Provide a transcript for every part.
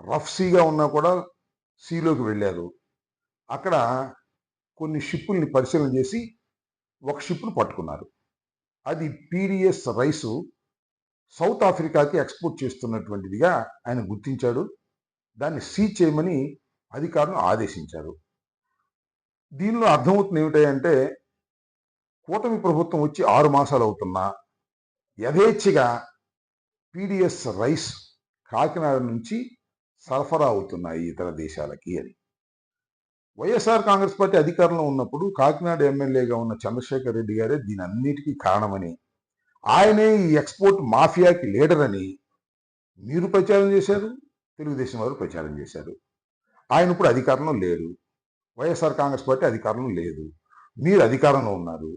Rough సీగా ఉన్నా కూడా సీలోకి వెళ్ళారు. అక్కడ కొన్ని షిప్పుల్ని పరిశీలన చేసి ఒక షిప్ను పట్టుకున్నారు. అది పీడిఎస్ రైసు సౌత్ ఆఫ్రికాకి ఎక్స్పోర్ట్ చేస్తున్నటువంటిదిగా ఆయన గుర్తించాడు. దాన్ని సీజ్ చేయమని అధికారులను ఆదేశించారు. దీనిలో అర్థమవుతుంది ఏమిటంటే కూటమి ప్రభుత్వం వచ్చి ఆరు మాసాలు అవుతున్నా యథేచ్ఛగా పీడిఎస్ రైస్ కాకినాడ నుంచి సరఫరా అవుతున్నాయి ఇతర దేశాలకి అని. వైఎస్ఆర్ కాంగ్రెస్ పార్టీ అధికారంలో ఉన్నప్పుడు కాకినాడ ఎమ్మెల్యేగా ఉన్న చంద్రశేఖర్ రెడ్డి గారే దీని అన్నిటికీ కారణమని ఆయనే ఈ ఎక్స్పోర్ట్ మాఫియాకి లీడర్ అని మీరు ప్రచారం చేశారు తెలుగుదేశం వారు ప్రచారం చేశారు. ఆయన ఇప్పుడు అధికారంలో లేరు వైఎస్ఆర్ కాంగ్రెస్ పార్టీ అధికారంలో లేదు మీరు అధికారంలో ఉన్నారు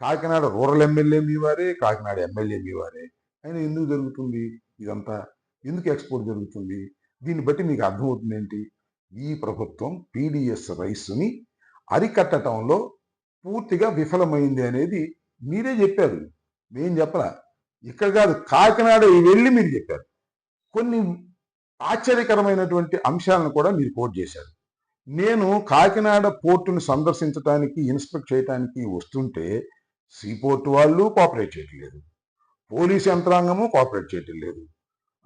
కాకినాడ రూరల్ ఎమ్మెల్యే మీ వారే కాకినాడ ఎమ్మెల్యే మీ వారే అయినా ఎందుకు జరుగుతుంది ఇదంతా? ఎందుకు ఎక్స్పోర్ట్ జరుగుతుంది? దీన్ని బట్టి మీకు అర్థమవుతుంది ఏంటి ఈ ప్రభుత్వం పీడిఎస్ రైస్ని అరికట్టడంలో పూర్తిగా విఫలమైంది అనేది మీరే చెప్పారు. మేం చెప్పరా ఇక్కడ కాదు కాకినాడ వెళ్ళి మీరు చెప్పారు. కొన్ని ఆశ్చర్యకరమైనటువంటి అంశాలను కూడా మీరు కోట్ చేశారు. నేను కాకినాడ పోర్టును సందర్శించడానికి ఇన్స్పెక్ట్ చేయడానికి వస్తుంటే సీపోర్ట్ వాళ్ళు కోఆపరేట్ చేయట్లేదు. పోలీస్ యంత్రాంగము కోఆపరేట్ చేయటం లేదు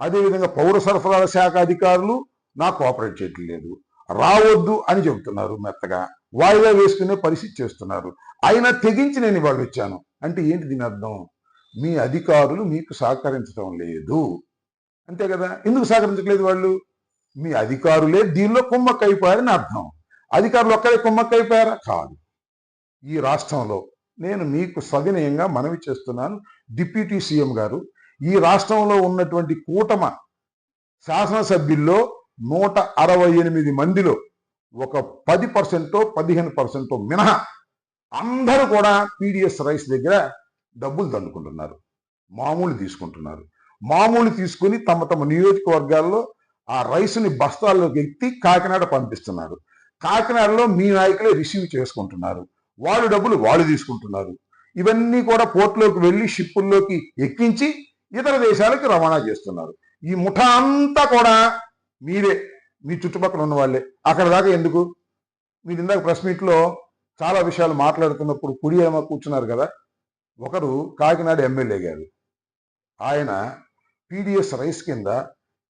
అదేవిధంగా పౌర సరఫరాల శాఖ అధికారులు నాకు కోఆపరేట్ చేయట్లేదు రావద్దు అని చెబుతున్నారు మెత్తగా. వాయిదా వేసుకునే పరిస్థితి చేస్తున్నారు. అయినా తెగించి నేను ఇవాళ వచ్చాను. అంటే ఏంటి దీని అర్థం? మీ అధికారులు మీకు సహకరించడం లేదు. అంతే కదా? ఎందుకు సహకరించట్లేదు వాళ్ళు? మీ అధికారులే దీనిలో కుమ్మక్కైపోయారని అర్థం. అధికారులు ఒక్కరే కుమ్మక్కైపోయారా? కాదు. ఈ రాష్ట్రంలో నేను మీకు సవినయంగా మనవి చేస్తున్నాను. డిప్యూటీ సీఎం గారు ఈ రాష్ట్రంలో ఉన్నటువంటి కూటమ శాసనసభ్యుల్లో నూట అరవై ఎనిమిది మందిలో ఒక పది పర్సెంటో పదిహేను పర్సెంటో మినహా అందరూ కూడా పీడిఎస్ రైస్ దగ్గర డబ్బులు దండుకుంటున్నారు మామూలు తీసుకుంటున్నారు. మామూలు తీసుకుని తమ తమ నియోజకవర్గాల్లో ఆ రైస్ని బస్తాల్లోకి ఎత్తి కాకినాడ పంపిస్తున్నారు. కాకినాడలో మీ నాయకులే రిసీవ్ చేసుకుంటున్నారు. వాళ్ళు డబ్బులు వాళ్ళు తీసుకుంటున్నారు. ఇవన్నీ కూడా పోర్టులోకి వెళ్ళి షిప్పుల్లోకి ఎక్కించి ఇతర దేశాలకు రవాణా చేస్తున్నారు. ఈ ముఠ అంతా కూడా మీరే మీ చుట్టుపక్కల ఉన్న వాళ్ళే. అక్కడ దాకా ఎందుకు? మీరు ఇందాక ప్రెస్ మీట్లో చాలా విషయాలు మాట్లాడుతున్నప్పుడు కుడి కూర్చున్నారు కదా? ఒకరు కాకినాడ ఎమ్మెల్యే గారు. ఆయన పీడిఎస్ రైస్ కింద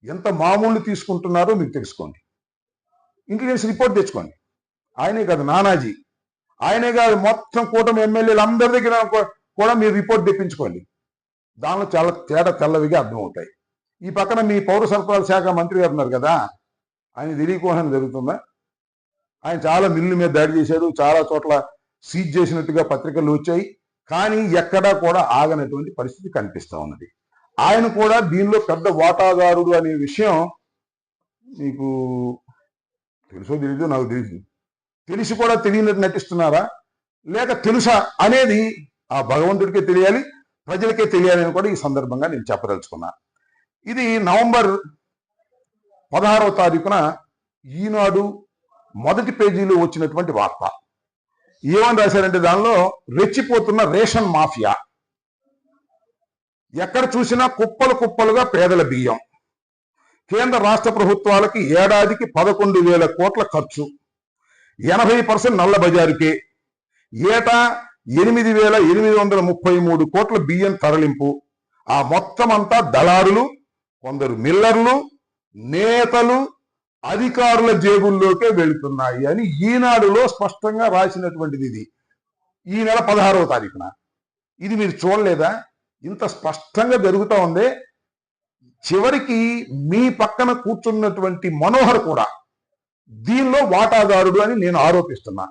ఎంత మామూలు తీసుకుంటున్నారో మీకు తెలుసుకోండి. ఇంటెలిజెన్స్ రిపోర్ట్ తెచ్చుకోండి. ఆయనే కాదు నానాజీ. ఆయనే కాదు మొత్తం కూటమి ఎమ్మెల్యేలు అందరి దగ్గర కూడా మీరు రిపోర్ట్ తెప్పించుకోండి. దానిలో చాలా తేడా తెల్లవిగా అర్థమవుతాయి. ఈ పక్కన మీ పౌర సరఫరాల శాఖ మంత్రి గారు ఉన్నారు కదా ఆయన తెలియకోవడం జరుగుతుందా? ఆయన చాలా మిల్లు మీద దాడి చేశారు చాలా చోట్ల సీజ్ చేసినట్టుగా పత్రికలు వచ్చాయి కానీ ఎక్కడా కూడా ఆగనటువంటి పరిస్థితి కనిపిస్తూ ఉన్నది. ఆయన కూడా దీనిలో పెద్ద వాటాదారుడు అనే విషయం మీకు తెలుసో తెలీదు నాకు తెలియదు తెలిసి కూడా తెలియనట్టు నటిస్తున్నారా? లేక తెలుసా అనేది ఆ భగవంతుడికే తెలియాలి ప్రజలకే తెలియాలని కూడా ఈ సందర్భంగా నేను చెప్పదలుచుకున్నా. ఇది నవంబర్ పదహారవ తారీఖున ఈనాడు మొదటి పేజీలో వచ్చినటువంటి వార్త. ఏమని రాశారంటే దానిలో రెచ్చిపోతున్న రేషన్ మాఫియా. ఎక్కడ చూసినా కుప్పలు కుప్పలుగా పేదల బియ్యం. కేంద్ర రాష్ట్ర ప్రభుత్వాలకి ఏడాదికి పదకొండు వేల కోట్ల ఖర్చు. ఎనభై పర్సెంట్ నల్ల బజారుకే. ఏటా ఎనిమిది వేల ఎనిమిది వందల ముప్పై మూడు కోట్ల బియ్యం తరలింపు. ఆ మొత్తం అంతా దళారులు కొందరు మిల్లర్లు నేతలు అధికారుల జేబుల్లోకే వెళుతున్నాయి అని ఈనాడులో స్పష్టంగా రాసినటువంటిది ఇది. ఈ నెల పదహారవ తారీఖున. ఇది మీరు చూడలేదా? ఇంత స్పష్టంగా జరుగుతూ ఉంది. చివరికి మీ పక్కన కూర్చున్నటువంటి మనోహర్ కూడా దీనిలో వాటాదారుడు అని నేను ఆరోపిస్తున్నా.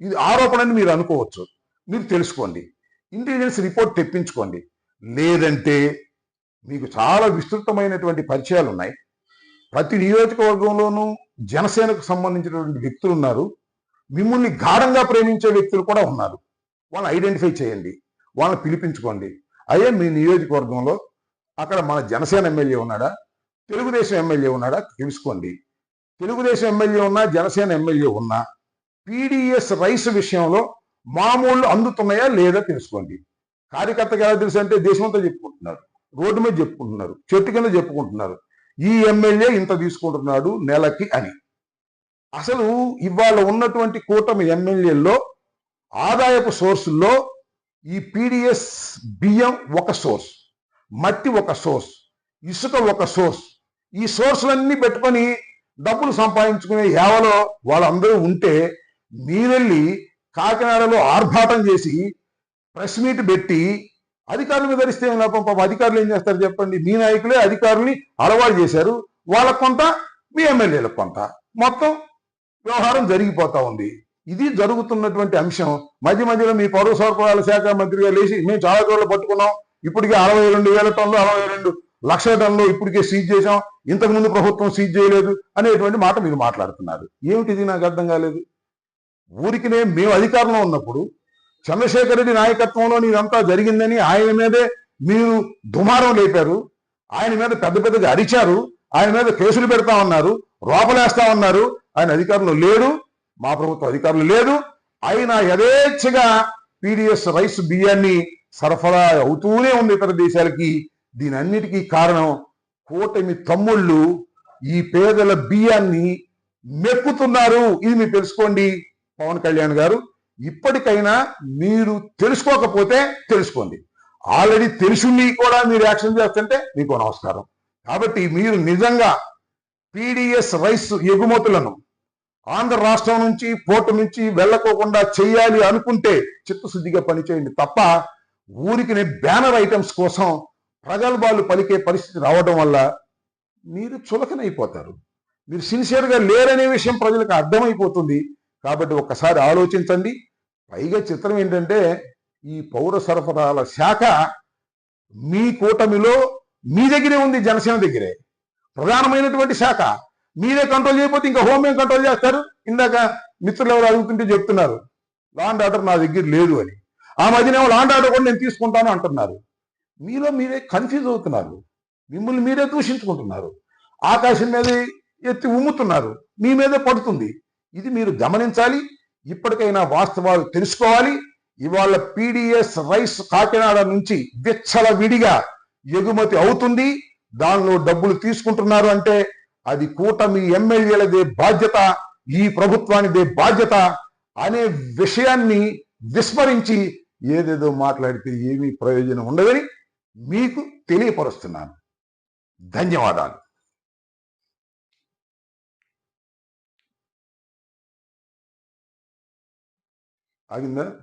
ఇది ఆరోపణ అని మీరు అనుకోవచ్చు. మీరు తెలుసుకోండి. ఇంటెలిజెన్స్ రిపోర్ట్ తెప్పించుకోండి. లేదంటే మీకు చాలా విస్తృతమైనటువంటి పరిచయాలు ఉన్నాయి. ప్రతి నియోజకవర్గంలోనూ జనసేనకు సంబంధించినటువంటి వ్యక్తులు ఉన్నారు. మిమ్మల్ని గాఢంగా ప్రేమించే వ్యక్తులు కూడా ఉన్నారు. వాళ్ళని ఐడెంటిఫై చేయండి. వాళ్ళని పిలిపించుకోండి. అయ్యే మీ నియోజకవర్గంలో అక్కడ మన జనసేన ఎమ్మెల్యే ఉన్నాడా? తెలుగుదేశం ఎమ్మెల్యే ఉన్నాడా? తెలుసుకోండి. తెలుగుదేశం ఎమ్మెల్యే ఉన్నా జనసేన ఎమ్మెల్యే ఉన్నా పీడిఎస్ రైస్ విషయంలో మామూలు అందుతున్నాయా లేదా తెలుసుకోండి. కార్యకర్తగా ఎలా తెలుసు అంటే దేశమంతా చెప్పుకుంటున్నారు. రోడ్డు మీద చెప్పుకుంటున్నారు. చెట్టు కింద చెప్పుకుంటున్నారు. ఈ ఎమ్మెల్యే ఇంత తీసుకుంటున్నాడు నెలకి అని. అసలు ఇవాళ ఉన్నటువంటి కూటమి ఎమ్మెల్యేల్లో ఆదాయపు సోర్సుల్లో ఈ పీడిఎస్ బియ్యం ఒక సోర్స్ మట్టి ఒక సోర్స్ ఇసుక ఒక సోర్స్ ఈ సోర్సులన్నీ పెట్టుకొని డబ్బులు సంపాదించుకునే యావలో వాళ్ళందరూ ఉంటే మీరెళ్ళి కాకినాడలో ఆర్భాటం చేసి ప్రెస్ మీట్ పెట్టి అధికారులు ధరిస్తే ఏం లాభం? పాప అధికారులు ఏం చేస్తారు చెప్పండి? మీ నాయకులే అధికారుల్ని అలవాటు చేశారు. వాళ్ళకు కొంత మీ ఎమ్మెల్యేలకు కొంత. మొత్తం వ్యవహారం జరిగిపోతా ఉంది. ఇది జరుగుతున్నటువంటి అంశం. మధ్య మధ్యలో మీ పౌర సరఫరాల శాఖ మంత్రిగా లేచి మేము చాలా చోట్ల పట్టుకున్నాం. ఇప్పటికే అరవై రెండు వేల టన్లు అరవై రెండు లక్షల టన్నులు ఇప్పటికే సీజ్ చేశాం. ఇంతకుముందు ప్రభుత్వం సీజ్ చేయలేదు అనేటువంటి మాట మీరు మాట్లాడుతున్నారు. ఏమిటిది నాకు అర్థం కాలేదు? ఊరికినే మేము అధికారంలో ఉన్నప్పుడు చంద్రశేఖర్ రెడ్డి నాయకత్వంలో ఇదంతా జరిగిందని ఆయన మీదే మీరు దుమారం లేపారు. ఆయన మీద పెద్ద పెద్దగా అరిచారు. ఆయన మీద కేసులు పెడతా ఉన్నారు. రోపలేస్తా ఉన్నారు. ఆయన అధికారంలో లేడు. మా ప్రభుత్వం అధికారులు లేదు. ఆయన యథేచ్ఛగా పీడిఎస్ రైస్ బియ్యాన్ని సరఫరా అవుతూనే ఉంది ఇతర దేశాలకి. దీని అన్నిటికీ కారణం కూటమి తమ్ముళ్ళు ఈ పేదల బియ్యాన్ని మెక్కుతున్నారు. ఇది మీరు తెలుసుకోండి. పవన్ కళ్యాణ్ గారు ఇప్పటికైనా మీరు తెలుసుకోకపోతే తెలుసుకోండి. ఆల్రెడీ తెలుసుని కూడా మీరు యాక్షన్ చేస్తుంటే మీకు నమస్కారం. కాబట్టి మీరు నిజంగా పీడిఎస్ రైస్ ఎగుమతులను ఆంధ్ర రాష్ట్రం నుంచి పోర్టు నుంచి వెళ్ళకోకుండా చేయాలి అనుకుంటే చిత్తశుద్ధిగా పనిచేయండి తప్ప ఊరికి బ్యానర్ ఐటమ్స్ కోసం ప్రగల్భాలు పలికే పరిస్థితి రావడం వల్ల మీరు చులకనైపోతారు. మీరు సిన్సియర్గా లేరనే విషయం ప్రజలకు అర్థమైపోతుంది. కాబట్టి ఒక్కసారి ఆలోచించండి. పైగా చిత్రం ఏంటంటే ఈ పౌర సరఫరాల శాఖ మీ కూటమిలో మీ దగ్గరే ఉంది జనసేన దగ్గరే. ప్రధానమైనటువంటి శాఖ. మీరే కంట్రోల్ చేయకపోతే ఇంకా హోమ్ కంట్రోల్ చేస్తారు? ఇందాక మిత్రులు ఎవరు అడుగుతుంటే చెప్తున్నారు లాండ్ ఆర్డర్ నా దగ్గర లేదు అని. ఆ మధ్యనేమో లాండ్ ఆర్డర్ కూడా నేను తీసుకుంటాను అంటున్నారు. మీలో మీరే కన్ఫ్యూజ్ అవుతున్నారు. మిమ్మల్ని మీరే దూషించుకుంటున్నారు. ఆకాశం మీద ఎత్తి ఉమ్ముతున్నారు. మీ మీదే పడుతుంది. ఇది మీరు గమనించాలి. ఇప్పటికైనా వాస్తవాలు తెలుసుకోవాలి. ఇవాళ పీడిఎస్ రైస్ కాకినాడ నుంచి విచ్చల విడిగా ఎగుమతి అవుతుంది. దానిలో డబ్బులు తీసుకుంటున్నారు అంటే అది కూటమి ఎమ్మెల్యేలదే బాధ్యత ఈ ప్రభుత్వానిదే బాధ్యత అనే విషయాన్ని విస్మరించి ఏదేదో మాట్లాడితే ఏమీ ప్రయోజనం ఉండదని మీకు తెలియపరుస్తున్నాను. ధన్యవాదాలు. I can know.